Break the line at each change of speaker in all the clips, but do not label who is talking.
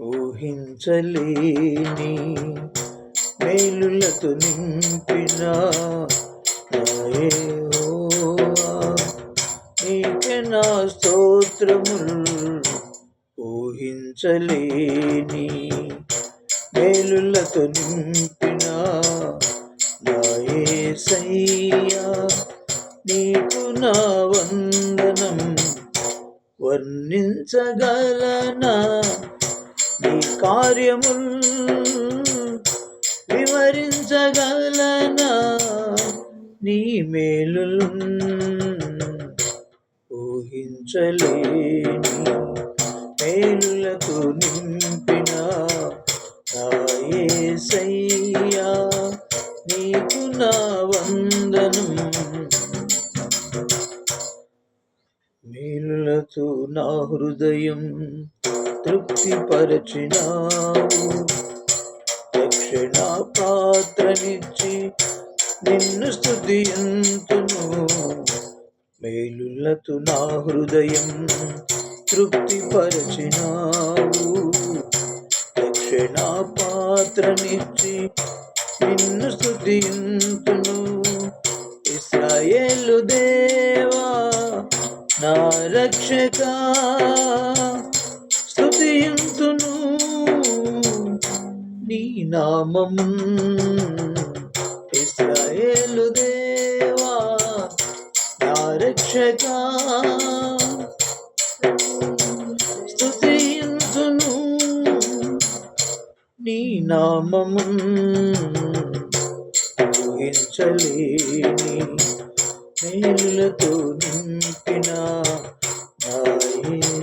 ఊహించలేని మేలులతో నింపిన నీకే నా స్తోత్రములు ఊహించలేని మేలులతో నింపిన నాయసయ్యా. నీకు నా వందనం వర్ణించగలనా? కార్యముల్ వివరించగలనా? నీ మేలు ఊహించలేని మేలులకు నింపిన నాయసయ్యా నీకు నా వందనం. మేలులతో నా హృదయం తృప్తిపరచినావు. దక్షిణ పాత్రనిచ్చి నిన్ను స్థుతియంతును మేలులతు నా హృదయం తృప్తిపరచినావు. దక్షిణ పాత్రనిచ్చి నిన్ను స్థుతియంతును ఇస్రాయేలు దేవా నా రక్షకా. స్థుతింతును నీ నామం ఇస్రాయేలు దేవా నా రక్షక స్థుతింతును నీ నామము ఊహించలేని మేలులతో నింపిన నాయసయ్యా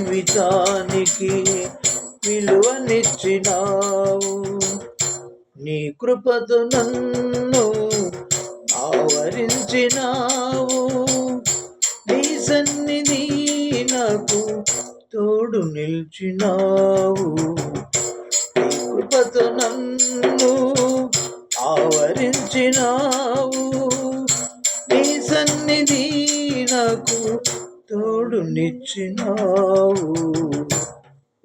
జీవితానికి విలువనిచ్చినావు. నీ కృపతో నన్ను ఆవరించినావు. నీ సన్నిధి నాకు తోడు నిల్చినావు. నీ కృపతో నన్ను ఆవరించినావు. నీ సన్నిధి నాకు తోడు నిచ్చినావు.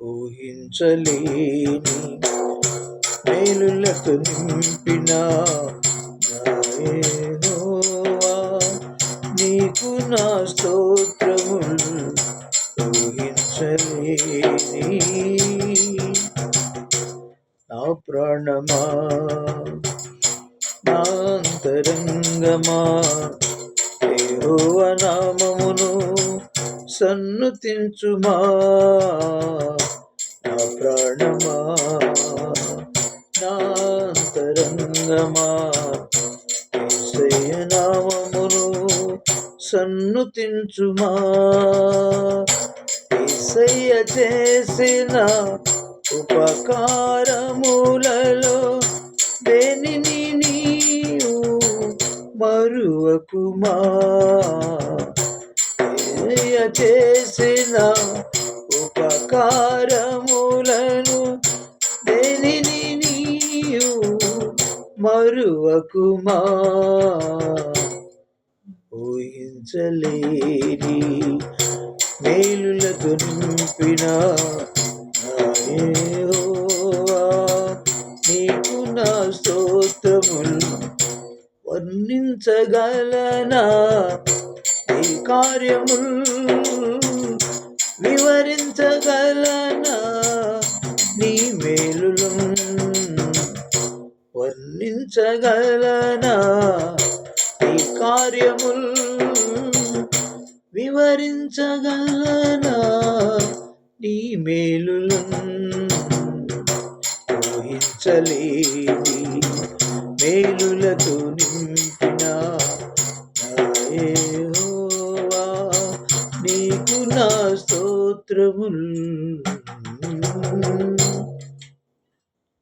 ఊహించలేని మేలులతో నింపిన నీకు నా స్తోత్రములు ఊహించలేని. నా ప్రాణమా నా అంతరంగమా యెహోవా నామమును సన్నుతించుమా నా ప్రాణమా? నాంతరంగమా నామమును సన్నుతించుమా చేసిన ఉపకారము చేసిన ఉపకారములను దేనిని నీవు మరువకుమా? ఊహించలేని మేలులతో నింపిన నీకు నా స్తోత్రములు వర్ణించగలనా? కార్యము వివరించగలనా నీ మేలులు వర్ణించగలనా? నీ కార్యము వివరించగలనా? నీ మేలులు ఊహించలేని మేలులతో నింపిన మాత్రముల్